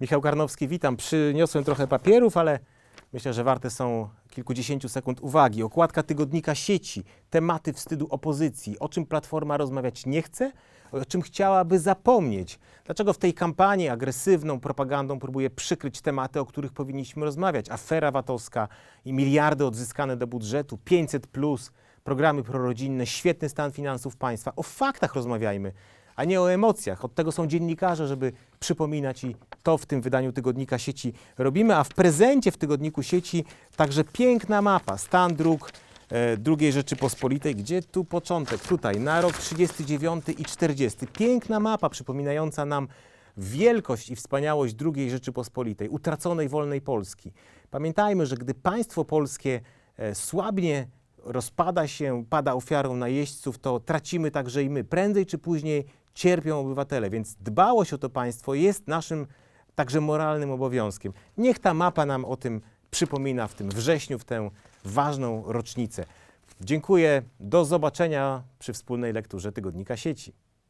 Michał Karnowski, witam. Przyniosłem trochę papierów, ale myślę, że warte są kilkudziesięciu sekund uwagi. Okładka tygodnika sieci, tematy wstydu opozycji, o czym Platforma rozmawiać nie chce, o czym chciałaby zapomnieć. Dlaczego w tej kampanii agresywną propagandą próbuje przykryć tematy, o których powinniśmy rozmawiać? Afera VAT-owska i miliardy odzyskane do budżetu, 500 plus, programy prorodzinne, świetny stan finansów państwa. O faktach rozmawiajmy a nie o emocjach. Od tego są dziennikarze, żeby przypominać i to w tym wydaniu tygodnika sieci robimy, a w prezencie w tygodniku sieci także piękna mapa, stan dróg e, II Rzeczypospolitej. Gdzie tu początek? Tutaj, na rok 39 i 40. Piękna mapa przypominająca nam wielkość i wspaniałość II Rzeczypospolitej, utraconej wolnej Polski. Pamiętajmy, że gdy państwo polskie e, słabnie, rozpada się, pada ofiarą najeźdźców, to tracimy także i my. Prędzej czy później cierpią obywatele, więc dbałość o to państwo jest naszym także moralnym obowiązkiem. Niech ta mapa nam o tym przypomina w tym wrześniu, w tę ważną rocznicę. Dziękuję, do zobaczenia przy wspólnej lekturze Tygodnika Sieci.